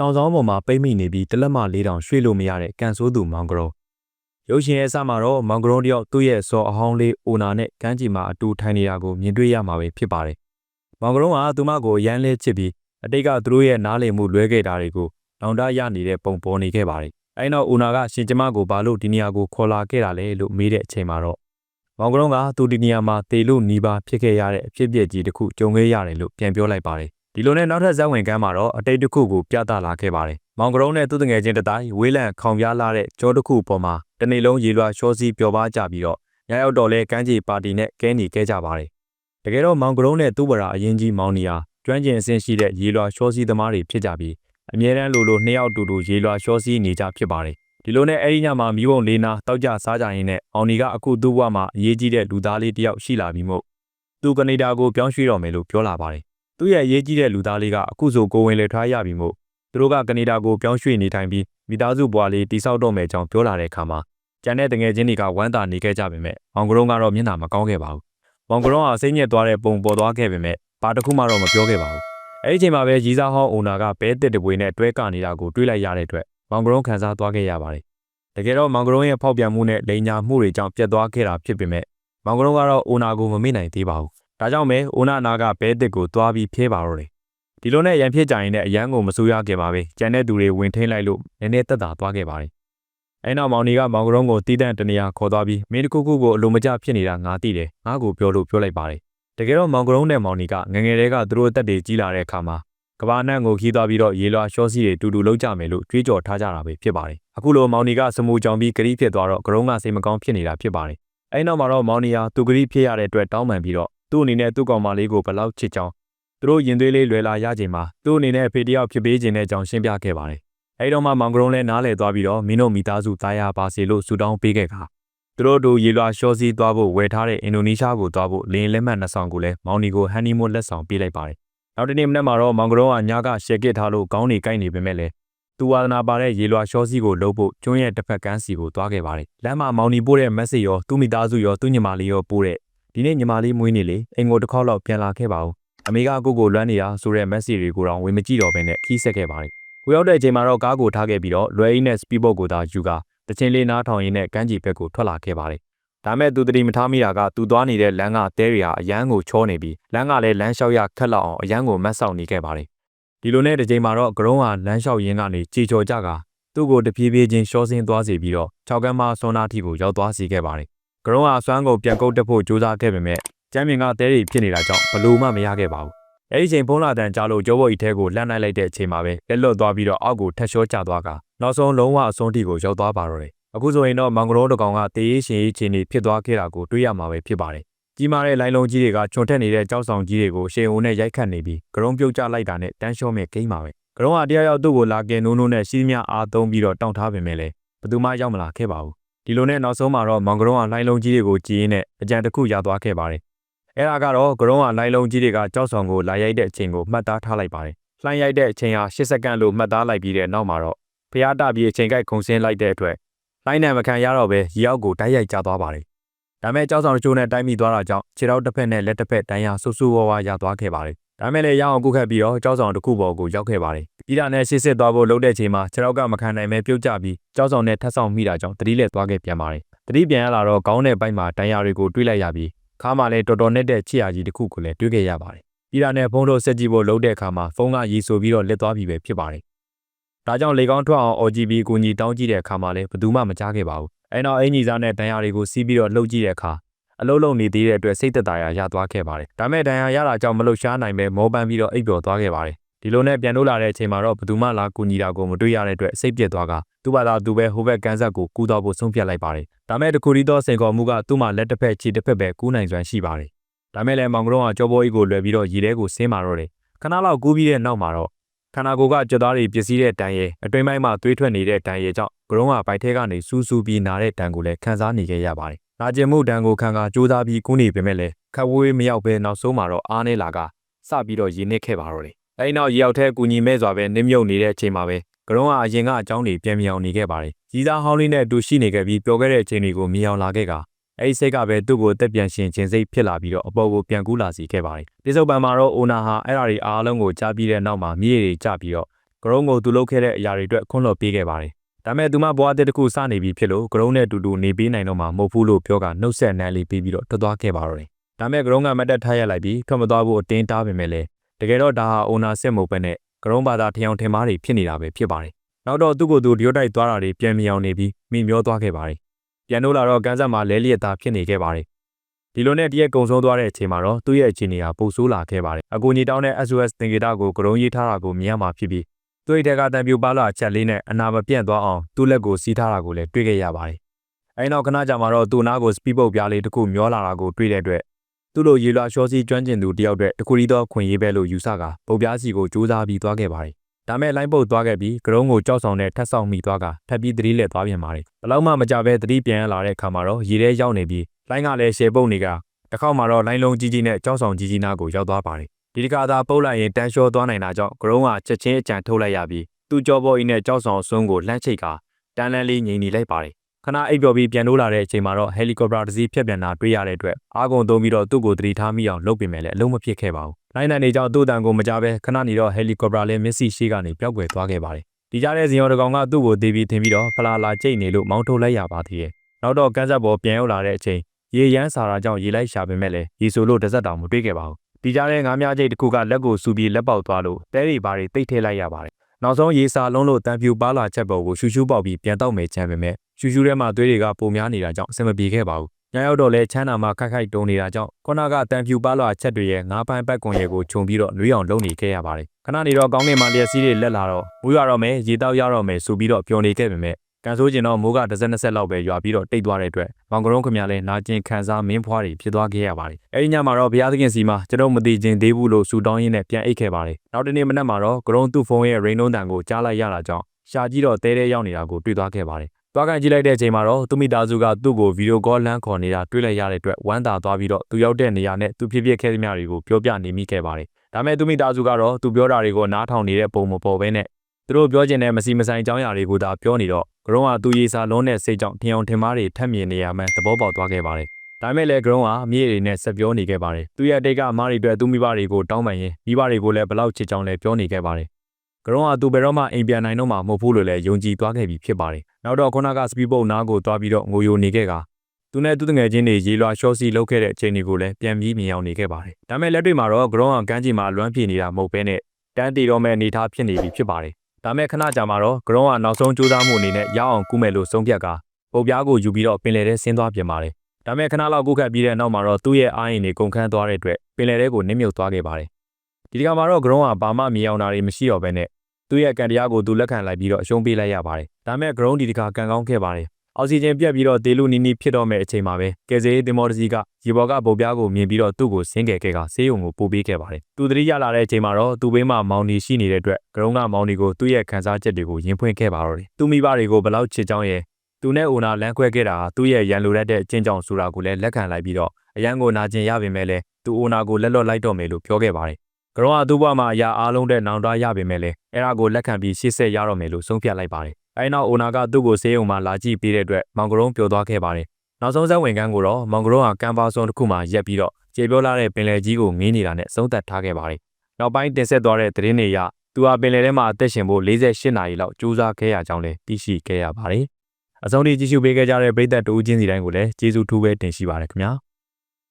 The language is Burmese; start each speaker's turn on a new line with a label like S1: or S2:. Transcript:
S1: တောင်ဆောင်ပေါ်မှာပိတ်မိနေပြီးတလက်မလေးတောင်ရွှေ့လို့မရတဲ့ကန်ဆိုးသူမောင်ကရုံရုပ်ရှင်ရဲ့အစမှာတော့မောင်ကရုံတယောက်သူ့ရဲ့စော်အဟောင်းလေးအိုနာနဲ့ကမ်းခြေမှာအတူထိုင်နေတာကိုမြင်တွေ့ရမှာပဲဖြစ်ပါတယ်မောင်ကရုံကသူမကိုရမ်းလဲချစ်ပြီးအတိတ်ကသူတို့ရဲ့နားလည်မှုလွဲခဲ့တာတွေကိုနောင်တရနေတဲ့ပုံပေါ်နေခဲ့ပါတယ်အဲနောက်အိုနာကရှင်ကျမကိုဘာလို့ဒီနေရာကိုခေါ်လာခဲ့တာလဲလို့မေးတဲ့အချိန်မှာတော့မောင်ကရုံကသူဒီနေရာမှာတေလို့နီးပါဖြစ်ခဲ့ရတဲ့အဖြစ်အပျက်ကြီးတစ်ခုကြုံခဲ့ရတယ်လို့ပြန်ပြောလိုက်ပါတယ် ဒီလိုနဲ့နောက်ထပ်ဇက်ဝင်ကမ်းမှာတော့အတိတ်တစ်ခုကိုပြသလာခဲ့ပါတယ်။မောင်ကရုံးနဲ့သူ့တငယ်ချင်းတတိုင်းဝေးလံခေါင်ပြားလာတဲ့ကြောတစ်ခုပေါ်မှာတနေ့လုံးရေလွှာရှောစီးပျော်ပါကြပြီးတော့ညရောက်တော့လဲကမ်းခြေပါတီနဲ့ကဲနေခဲ့ကြပါတယ်။တကယ်တော့မောင်ကရုံးနဲ့သူ့ဝရာအရင်ကြီးမောင်နီယာကျွမ်းကျင်အဆင့်ရှိတဲ့ရေလွှာရှောစီးသမားတွေဖြစ်ကြပြီးအမြဲတမ်းလိုလိုနှစ်ယောက်တူတူရေလွှာရှောစီးနေကြဖြစ်ပါတယ်။ဒီလိုနဲ့အဲဒီညမှာမိဘုံလေးနာတောက်ကြစားကြရင်းနဲ့အောင်နီကအခုသူ့ဘဝမှာအရေးကြီးတဲ့လူသားလေးတစ်ယောက်ရှိလာပြီးမို့သူကနေဒါကိုပြောင်းရွှေ့တော့မယ်လို့ပြောလာပါတယ် သူ့ရဲ့အရေးကြီးတဲ့လူသားလေးကအခုဆိုကိုဝင်လေထားရပြီမို့သူတို့ကကနေဒါကိုပြောင်းရွှေ့နေထိုင်ပြီးမိသားစုဘွားလေးတိဆောက်တော့မယ်ကြောင်းပြောလာတဲ့အခါမှာကျန်တဲ့တငယ်ချင်းတွေကဝမ်းသာနေခဲ့ကြပေမဲ့မောင်ကရုံးကတော့မျက်နှာမကောင်းခဲ့ပါဘူး။မောင်ကရုံးဟာစိတ်ညစ်သွားတဲ့ပုံပေါ်သွားခဲ့ပေမဲ့ဘာတစ်ခုမှတော့မပြောခဲ့ပါဘူး။အဲဒီအချိန်မှာပဲရီစားဟောင်းအိုနာကဘဲတစ်တပွေနဲ့တွဲကနေတာကိုတွေးလိုက်ရတဲ့အတွက်မောင်ကရုံးခံစားသွားခဲ့ရပါတယ်။တကယ်တော့မောင်ကရုံးရဲ့ဖောက်ပြန်မှုနဲ့လိန်ညာမှုတွေကြောင့်ပြတ်သွားခဲ့တာဖြစ်ပေမဲ့မောင်ကရုံးကတော့အိုနာကိုမမေ့နိုင်သေးပါဘူး။ ဒါကြောင့်ပဲအိုနာနာကဘဲတစ်ကိုသွားပြီးဖျဲပါတော့တယ်ဒီလိုနဲ့ရန်ဖြစ်ကြရင်လည်းအရန်ကိုမစိုးရခဲ့ပါပဲကြံတဲ့သူတွေဝင်ထိန်လိုက်လို့နည်းနည်းတက်တာသွားခဲ့ပါတယ်အဲနောက်မောင်နီကမောင်ကရုံးကိုတီးတန့်တနေရာခေါ်သွားပြီးမင်းတခုခုကိုအလိုမကျဖြစ်နေတာငါသိတယ်ငါကိုပြောလို့ပြောလိုက်ပါတယ်တကယ်တော့မောင်ကရုံးနဲ့မောင်နီကငငယ်တွေကသူတို့အသက်တွေကြီးလာတဲ့အခါမှာကဘာနန့်ကိုခီးသွားပြီးတော့ရေလွှာရှောစီတွေတူတူလုံးကြမယ်လို့ကြွေးကြော်ထားကြတာပဲဖြစ်ပါတယ်အခုလိုမောင်နီကစမူကြောင်ပြီးဂရီးဖြစ်သွားတော့ကရုံးကစိတ်မကောင်းဖြစ်နေတာဖြစ်ပါတယ်အဲနောက်မှာတော့မောင်နီယာသူဂရီးဖြစ်ရတဲ့အတွက်တောင်းပန်ပြီးတော့ သူ့အနေနဲ့သူ့ကောင်မလေးကိုဘလောက်ချစ်ကြောင်းသူတို့ရင်သွေးလေးလွယ်လာရချိန်မှာသူ့အနေနဲ့အဖေတယောက်ဖြစ်ပေးခြင်းတဲ့အကြောင်းရှင်းပြခဲ့ပါတယ်။အဲဒီတော့မှမောင်ကရုံးလည်းနားလည်သွားပြီးတော့မင်းတို့မိသားစုသားရပါစေလို့ဆုတောင်းပေးခဲ့ခါသူတို့တို့ရေလွှာရှောစီးသွားဖို့ဝယ်ထားတဲ့အင်ဒိုနီးရှားကိုသွားဖို့လင်းလက်မှတ်နှစ်ဆောင်ကိုလည်းမောင်နီကိုဟန်နီမွန်းလက်ဆောင်ပေးလိုက်ပါတယ်။နောက်တနေ့မနက်မှာတော့မောင်ကရုံးကညကရှယ်ကစ်ထားလို့ကောင်းနေကိုက်နေပေမဲ့လည်းသူဝါဒနာပါတဲ့ရေလွှာရှောစီးကိုလှုပ်ဖို့ကျွန်းရဲ့တစ်ဖက်ကန်းစီကိုသွားခဲ့ပါတယ်။လမ်းမှာမောင်နီပို့တဲ့ message ရောသူ့မိသားစုရောသူ့ညီမလေးရောပို့တဲ့ ဒီနေ့ညီမလေးမွေးနေလေအိမ်ကိုတစ်ခေါက်လောက်ပြန်လာခဲ့ပါဦးအမေကကိုကိုလွမ်းနေတာဆိုတဲ့ message တွေကိုတော့ဝင်မကြည့်တော့ဘဲနဲ့ခီးဆက်ခဲ့ပါတယ်။ကိုရောက်တဲ့အချိန်မှာတော့ကားကိုထားခဲ့ပြီးတော့လွယ်အိနဲ့ speedboat ကိုသာယူကာတချင်းလေးနားထောင်ရင်းနဲ့ကမ်းခြေဘက်ကိုထွက်လာခဲ့ပါတယ်။ဒါမဲ့သူတတိမထားမိတာကသူသွားနေတဲ့လမ်းကတဲတွေဟာအရန်ကိုချောနေပြီးလမ်းကလည်းလမ်းလျှောက်ရခက်လောက်အောင်အရန်ကိုမတ်ဆောက်နေခဲ့ပါတယ်။ဒီလိုနဲ့တစ်ချိန်မှာတော့ဂရုံးဟာလမ်းလျှောက်ရင်းကနေကြေချော်ကြကသူ့ကိုတပြေးပြေးချင်းရှောဆင်းသွားစေပြီးတော့၆ကမ်းမဆွမ်းနာထီကိုရောက်သွားစေခဲ့ပါတယ်။ဂ ရုံးဟာဆွမ်းကိုပြန်ကုတ်တက်ဖို့ကြိုးစားခဲ့ပေမဲ့ကျမ်းမြင်ကတဲတွေဖြစ်နေတာကြောင့်ဘလို့မှမရခဲ့ပါဘူးအဲ့ဒီချိန်ဖုံးလာတန်ကြားလို့ကျောဘော်ဤထဲကိုလှမ်းလိုက်လိုက်တဲ့အချိန်မှာပဲလက်လွတ်သွားပြီးတော့အောက်ကိုထက်လျှောကျသွားကနောက်ဆုံးလုံးဝအဆုံးထိကိုရောက်သွားပါတော့တယ်အခုဆိုရင်တော့မောင်ကရိုးတကောင်ကတေးရေးရှင်ရေးချင်းနေဖြစ်သွားခဲ့တာကိုတွေ့ရမှာပဲဖြစ်ပါတယ်ကြီးမားတဲ့လိုင်းလုံးကြီးတွေကချွန်ထက်နေတဲ့ကြောက်ဆောင်ကြီးတွေကိုရှေုံနဲ့ရိုက်ခတ်နေပြီးကရုံးပြုတ်ကျလိုက်တာနဲ့တန်းလျှောမဲ့ကိန်းပါပဲကရုံးဟာတရားရောက်သူ့ကိုလာကဲနိုးနိုးနဲ့စီးမြအားသုံးပြီးတော့တောင်းထားပင်မဲ့လေဘသူမှရောက်မလာခဲ့ပါဘူး ဒီလိုနဲ့နောက်ဆုံးမှာတော့မောင်ကရုံးဟာလိုင်းလုံးကြီးတွေကိုကြည်ရင်းနဲ့အကြံတစ်ခုရသွားခဲ့ပါတယ်အဲ့ဒါကတော့ဂရုံးကလိုင်းလုံးကြီးတွေကကြောက်ဆောင်ကိုလာရိုက်တဲ့အချိန်ကိုမှတ်သားထားလိုက်ပါတယ်။လှမ်းရိုက်တဲ့အချိန်ဟာ10စက္ကန့်လို့မှတ်သားလိုက်ပြီးတဲ့နောက်မှာတော့ဖျားတပြီးအချိန်ကိုက်ခုန်ဆင်းလိုက်တဲ့အတွက်လိုင်းနဲ့မခံရတော့ပဲရေအောက်ကိုတိုက်ရိုက်ကျသွားပါတယ်။ဒါမဲ့ကြောက်ဆောင်တချို့နဲ့တိုက်မိသွားတာကြောင့်ခြေထောက်တစ်ဖက်နဲ့လက်တစ်ဖက်တန်းရဆူဆူဝါးဝါရသွားခဲ့ပါတယ်။ ဒါမဲ့လည်းရအောင်ကုခတ်ပြီးတော့ကြောက်ဆောင်တစ်ခုပေါ်ကိုရောက်ခဲ့ပါတယ်။ပြီးတာနဲ့ရှေ့စစ်သွားဖို့လှုပ်တဲ့ချိန်မှာခြေထောက်ကမခံနိုင်ပဲပြုတ်ကျပြီးကြောက်ဆောင်နဲ့ထပ်ဆောင်မိတာကြောင့်တတိလက်သွားခဲ့ပြန်ပါတယ်။တတိပြန်ရလာတော့ကောင်းတဲ့ဘိုက်မှာတန်းရတွေကိုတွေးလိုက်ရပြီးခါမှလည်းတော်တော်နဲ့တဲ့ချစ်ရကြီးတစ်ခုကိုလည်းတွေ့ခဲ့ရပါတယ်။ပြည်တာနဲ့ဖုန်းတို့ဆက်ကြည့်ဖို့လုပ်တဲ့အခါမှာဖုန်းကရီဆိုပြီးတော့လက်သွားပြီးပဲဖြစ်ပါတယ်။ဒါကြောင့်လေကောင်းထွက်အောင် OGB ကိုညီတောင်းကြည့်တဲ့အခါမှာလည်းဘယ်သူမှမကြားခဲ့ပါဘူး။အဲနောက်အင်ကြီးစားနဲ့ဒဏ်ရာတွေကိုစီးပြီးတော့လှုပ်ကြည့်တဲ့အခါ အလုံးလုံးနေသေးတဲ့အတွက်စိတ်သက်သာရာရသွားခဲ့ပါတယ်။ဒါမဲ့ဒဏ်ရာရတာကြောင့်မလှုပ်ရှားနိုင်ပဲမောပန်းပြီးတော့အိပ်ပျော်သွားခဲ့ပါတယ်။ဒီလိုနဲ့ပြန်လို့လာတဲ့အချိန်မှာတော့ဘသူမှလာကူညီတာကိုမတွေ့ရတဲ့အတွက်စိတ်ပြက်သွားကသူ့ဘာသာသူပဲဟိုဘက်ကန်းဆက်ကိုကူးတော့ဖို့ဆုံးဖြတ်လိုက်ပါတယ်။ဒါမဲ့တခုရီသောစိန်ခေါ်မှုကသူ့မှာလက်တစ်ဖက်ခြေတစ်ဖက်ပဲကူးနိုင်စွမ်းရှိပါတယ်။ဒါမဲ့လည်းမောင်ကရုံးကကြောဘောကြီးကိုလွယ်ပြီးတော့ရေထဲကိုဆင်းမာတော့တယ်။ခဏလောက်ကူးပြီးတဲ့နောက်မှာတော့ခန္ဓာကိုယ်ကကြွသားတွေပစ္စည်းတဲ့တန်ရဲအတွင်းပိုင်းမှာသွေးထွက်နေတဲ့တန်ရဲကြောင့်ကရုံးကဗိုက်ထဲကနေစူးစူးပြီးနာတဲ့တန်ကိုလည်းခံစားနေခဲ့ရပါတယ်။ နာကျင်မှုတန်ကိုခံကကြိုးစားပြီးကူးနေပေမဲ့လည်းခက်ဝေးမရောက်ပဲနောက်ဆုံးမှာတော့အားနေလာကစပြီးတော့ရေနစ်ခဲ့ပါတော့တယ်။အဲဒီနောက်ရေရောက်ထဲကူညီမဲ့စွာပဲနစ်မြုပ်နေတဲ့အချိန်မှာပဲကရုံးကအရင်ကအကြောင်းတွေပြန်မြောင်နေခဲ့ပါတယ်။ကြီးစားဟောင်းလေးနဲ့အတူရှိနေခဲ့ပြီးပျော်ခဲ့တဲ့အချိန်တွေကိုမြောင်လာခဲ့ကအဲဒီစိတ်ကပဲသူ့ကိုတက်ပြန်ရှင်ခြင်းစိတ်ဖြစ်လာပြီးတော့အပေါ်ကိုပြန်ကူးလာစီခဲ့ပါတယ်။တိစုပ်ပံမှာတော့အိုနာဟာအဲ့ဓာတွေအားလုံးကိုကြားပြီးတဲ့နောက်မှာမြေတွေကျပြီးတော့ကရုံးကိုသူလုပ်ခဲ့တဲ့အရာတွေအတွက်ခွင့်လွှတ်ပေးခဲ့ပါတယ်။ ဒါပေမဲ့သူမဘွားတစ်တစ်ခုစနေပြီဖြစ်လို့ကရုံးနဲ့အတူတူနေပေးနိုင်တော့မှာမဟုတ်ဘူးလို့ပြောကနှုတ်ဆက်နန်းလေးပြီးပြီးတော့ထွက်သွားခဲ့ပါတော့တယ်။ဒါပေမဲ့ကရုံးကမတ်တက်ထားရလိုက်ပြီးထွက်မသွားဖို့အတင်းတားပေမဲ့လည်းတကယ်တော့ဒါဟာအိုနာစစ်မဟုတ်ပဲနဲ့ကရုံးဘာသာထယောင်ထင်မားတွေဖြစ်နေတာပဲဖြစ်ပါတယ်။နောက်တော့သူ့ကိုယ်သူဒီယိုတိုက်သွားတာတွေပြန်မြောင်နေပြီးမိမျောသွားခဲ့ပါတယ်။ပြန်လို့လာတော့ကန်ဆက်မှာလဲလျက်သားဖြစ်နေခဲ့ပါတယ်။ဒီလိုနဲ့တရက်ကုံဆုံးသွားတဲ့အချိန်မှာတော့သူ့ရဲ့အခြေအနေဟာပိုဆိုးလာခဲ့ပါတယ်။အကူညီတောင်းတဲ့ SOS သင်္ကေတကိုကရုံးရေးထားတာကိုမြင်ရမှာဖြစ်ပြီး သူ့ရဲ့တက်ကတံပြူပါလာချက်လေးနဲ့အနာမပြန့်သွားအောင်သူ့လက်ကိုစီးထားတာကိုလည်းတွေ့ခဲ့ရပါတယ်။အဲဒီနောက်ခဏကြာမှာတော့သူ့နားကိုစပီပုတ်ပြားလေးတစ်ခုမျောလာတာကိုတွေ့တဲ့အတွက်သူ့လိုရေလွှာရှောစီကျွမ်းကျင်သူတယောက်တည်းတခုရီသောခွင့်ရေးပဲလို့ယူဆကပုတ်ပြားစီကိုစူးစမ်းပြီးသွားခဲ့ပါတယ်။ဒါမဲ့လိုင်းပုတ်သွားခဲ့ပြီးကရုံးကိုကြောက်ဆောင်တဲ့ထက်ဆောင်မိသွားကထပ်ပြီးသတိလက်သွားပြန်ပါတယ်။ဘလောက်မှမကြပဲသတိပြန်လာတဲ့အခါမှာတော့ရေထဲရောက်နေပြီးလိုင်းကလည်းရှယ်ပုတ်နေကတစ်ခေါက်မှာတော့လိုင်းလုံးကြီးကြီးနဲ့ကြောက်ဆောင်ကြီးကြီးနားကိုရောက်သွားပါတယ်။ ဒီတစ်ခါသာပုတ်လိုက်ရင်တန်းလျှောသွားနိုင်တာကြောင့်ကရုံးကချက်ချင်းအကြံထုတ်လိုက်ရပြီးသူ့ကြောဘော်အီနဲ့ကြောက်ဆောင်ဆွန်းကိုလှမ်းချိတ်ကတန်းလန်းလေးငြိမ်နေလိုက်ပါတယ်ခဏအိပ်ပျော်ပြီးပြန်လို့လာတဲ့အချိန်မှာတော့ဟယ်လီကော်ပတာတစ်စီးဖြတ်ပြန်တာတွေ့ရတဲ့အတွက်အာကုန်သုံးပြီးတော့သူ့ကိုသတိထားမိအောင်လုပ်ပြင်မယ်လေအလုံးမဖြစ်ခဲ့ပါဘူး။နိုင်နိုင်နေကြောင့်သူ့တန်ကိုမကြပဲခဏနေတော့ဟယ်လီကော်ပတာလည်းမစ်ဆီရှိကနေပျောက်ကွယ်သွားခဲ့ပါတယ်။ဒီကြားတဲ့ဇင်ရော်တကောင်ကသူ့ကိုတေးပြီးထင်ပြီးတော့ဖလာလာကြိတ်နေလို့မောင်းထုတ်လိုက်ရပါသေးတယ်။နောက်တော့ကန်းဆက်ပေါ်ပြန်ရောက်လာတဲ့အချိန်ရေရမ်းစာရာကြောင့်ရေလိုက်ရှာပေမဲ့လည်းရေဆိုလို့တစ်စက်တောင်မတွေ့ခဲ့ပါဘူး။ ဒီကြားတဲ့ငါးမြားကြိတ်တစ်ခုကလက်ကိုစူပြီးလက်ပေါက်သွားလို့တဲရီဘာတွေတိတ်ထဲလိုက်ရပါတယ်။နောက်ဆုံးရေစာလုံးလို့တန်ပြူပါလာချက်ပေါ်ကိုရှူရှူပေါက်ပြီးပြန်တော့မယ်ချမ်းပေမဲ့ရှူရှူထဲမှာသွေးတွေကပုံများနေတာကြောင့်အဆင်မပြေခဲ့ပါဘူး။ညရောက်တော့လဲချမ်းသာမှခိုက်ခိုက်တုံနေတာကြောင့်ခုနကတန်ပြူပါလာချက်တွေရဲ့ငါးပိုင်းပတ်ကွန်ရဲကိုခြုံပြီးတော့နှွေးအောင်လုပ်နေခဲ့ရပါတယ်။ခဏနေတော့ကောင်းကင်မှာလျက်စီးတွေလက်လာတော့မူးရတော့မယ်ရေတောက်ရတော့မယ်ဆိုပြီးတော့ပျော်နေခဲ့ပေမဲ့ ကန်ဆိုးကျင်တော့မိုးကတစ်စက်နှစ်ဆက်လောက်ပဲရွာပြီးတော့တိတ်သွားတဲ့အတွက်မောင်ကရုံးခမရလဲနာကျင်ခံစားမင်းဖွားတွေဖြစ်သွားခဲ့ရပါတယ်။အဲဒီညမှာတော့ဘုရားသခင်စီမှာကျွန်တော်မသိခြင်းသေးဘူးလို့ဆူတောင်းရင်းနဲ့ပြန်အိတ်ခဲ့ပါတယ်။နောက်တနေ့မနက်မှာတော့ကရုံးသူ့ဖုန်းရဲ့ရိန်နုံးတန်ကိုကြားလိုက်ရတာကြောင့်ရှာကြည့်တော့တဲတဲရောက်နေတာကိုတွေ့သွားခဲ့ပါတယ်။သွားကန်ကြည့်လိုက်တဲ့အချိန်မှာတော့သူမိသားစုကသူ့ကိုဗီဒီယိုကောလမ်းခေါ်နေတာတွေ့လိုက်ရတဲ့အတွက်ဝမ်းသာသွားပြီးတော့သူရောက်တဲ့နေရာနဲ့သူဖြစ်ဖြစ်ခဲ့သမျှတွေကိုပြောပြနေမိခဲ့ပါတယ်။ဒါမဲ့သူမိသားစုကတော့သူပြောတာတွေကိုနားထောင်နေတဲ့ပုံမပေါ်ဘဲနဲ့ သူတို့ပြောချင်တဲ့မစီမဆိုင်အကြောင်းအရာတွေကိုသာပြောနေတော့ဂရုံးကသူရေစာလုံးတဲ့စိတ်ကြောင့်ထင်အောင်ထင်မှားတွေထပ်မြင်နေရမှန်းသဘောပေါက်သွားခဲ့ပါတယ်။ဒါမဲ့လည်းဂရုံးကအမြင့်တွေနဲ့ဆက်ပြောနေခဲ့ပါတယ်။သူရဲ့အတိတ်ကအမားတွေအတွက်သူမိဘတွေကိုတောင်းပန်ရင်မိဘတွေကိုလည်းဘလောက်ချစ်ကြောင်းလည်းပြောနေခဲ့ပါတယ်။ဂရုံးကသူဘယ်တော့မှအိမ်ပြန်နိုင်တော့မှမဟုတ်ဘူးလို့လည်းယုံကြည်သွားခဲ့ပြီဖြစ်ပါတယ်။နောက်တော့ခုနကစပီပုတ်နားကိုသွားပြီးတော့ငိုယိုနေခဲ့ကသူနဲ့သူတငယ်ချင်းတွေရေလွှာရှော့စီလုပ်ခဲ့တဲ့အချိန်တွေကိုလည်းပြန်ပြီးမြင်အောင်နေခဲ့ပါတယ်။ဒါမဲ့လက်တွေ့မှာတော့ဂရုံးကကန်းကြီးမှာလွမ်းပြေနေတာမဟုတ်ဘဲနဲ့တန်းတီတော့မဲ့အနေထားဖြစ်နေပြီဖြစ်ပါတယ်။ ဒါမဲ့ခဏကြာမှာတော့ဂရုံးကနောက်ဆုံးကြိုးစားမှုအနေနဲ့ရအောင်ကူးမယ်လို့ဆုံးဖြတ်ကပုတ်ပြားကိုယူပြီးတော့ပင်လယ်ထဲဆင်းသွားပြင်ပါတယ်။ဒါမဲ့ခဏလောက်ကုတ်ခတ်ပြီးတဲ့နောက်မှာတော့သူ့ရဲ့အားရင်တွေကုန်ခန်းသွားတဲ့အတွက်ပင်လယ်ထဲကိုနစ်မြုပ်သွားခဲ့ပါတယ်။ဒီတခါမှာတော့ဂရုံးကဘာမှမြင်အောင်တာတွေမရှိတော့ဘဲနဲ့သူ့ရဲ့ကန်တရားကိုသူလက်ခံလိုက်ပြီးတော့အရှုံးပေးလိုက်ရပါတယ်။ဒါမဲ့ဂရုံးဒီတခါကန်ကောင်းခဲ့ပါတယ်။ အောက်ဆီဂျင်ပြတ်ပြီးတော့တေလူနီနီဖြစ်တော့မဲ့အချိန်မှာပဲကယ်ဆယ်ရေးတင်မောတစီကရေပေါ်ကပုတ်ပြားကိုမြင်ပြီးတော့သူ့ကိုဆင်းကယ်ခဲ့ကဆေးရုံကိုပို့ပေးခဲ့ပါတယ်။သူတတိရလာတဲ့အချိန်မှာတော့သူ့ဘေးမှာမောင်နီရှိနေတဲ့အတွက်ဂရုံးကမောင်နီကိုသူ့ရဲ့ခံစားချက်တွေကိုရင်ဖွင့်ခဲ့ပါတော့တယ်။သူ့မိဘတွေကိုဘလောက်ချစ်ကြောင်းရဲ့သူနဲ့အိုနာလမ်းခွဲခဲ့တာဟာသူ့ရဲ့ရန်လိုရတဲ့အကျင့်ကြောင့်ဆိုတာကိုလည်းလက်ခံလိုက်ပြီးတော့အရန်ကိုနာကျင်ရပေမဲ့လည်းသူအိုနာကိုလက်လွတ်လိုက်တော့မယ်လို့ပြောခဲ့ပါတယ်။ကရုံးကသူ့ဘဝမှာအရာအားလုံးတဲ့နောင်တရပေမဲ့လည်းအဲ့ဒါကိုလက်ခံပြီးရှေ့ဆက်ရတော့မယ်လို့ဆုံးဖြတ်လိုက်ပါတယ်။ အဲဒီနောက်အိုနာကသူ့ကိုဆေးရုံမှာလာကြည့်ပေးတဲ့အတွက်မောင်ကရုံးပျော်သွားခဲ့ပါတယ်။နောက်ဆုံးဇက်ဝင်ကန်းကိုတော့မောင်ကရုံးကကမ်ပါဆွန်တစ်ခုမှရက်ပြီးတော့ကျေပြောလာတဲ့ပင်လယ်ကြီးကိုငေးနေတာနဲ့ဆုံးသက်ထားခဲ့ပါတယ်။နောက်ပိုင်းတင်ဆက်သွားတဲ့သတင်းတွေအရသူဟာပင်လယ်ထဲမှာအသက်ရှင်ဖို့48နာရီလောက်ကြိုးစားခဲ့ရကြောင်းလည်းသိရှိခဲ့ရပါတယ်။အဆုံးထိကြည့်ရှုပေးခဲ့ကြတဲ့ပရိသတ်တူးချင်းစီတိုင်းကိုလည်းကျေးဇူးထူးပဲတင်ရှိပါရခင်ဗျာ။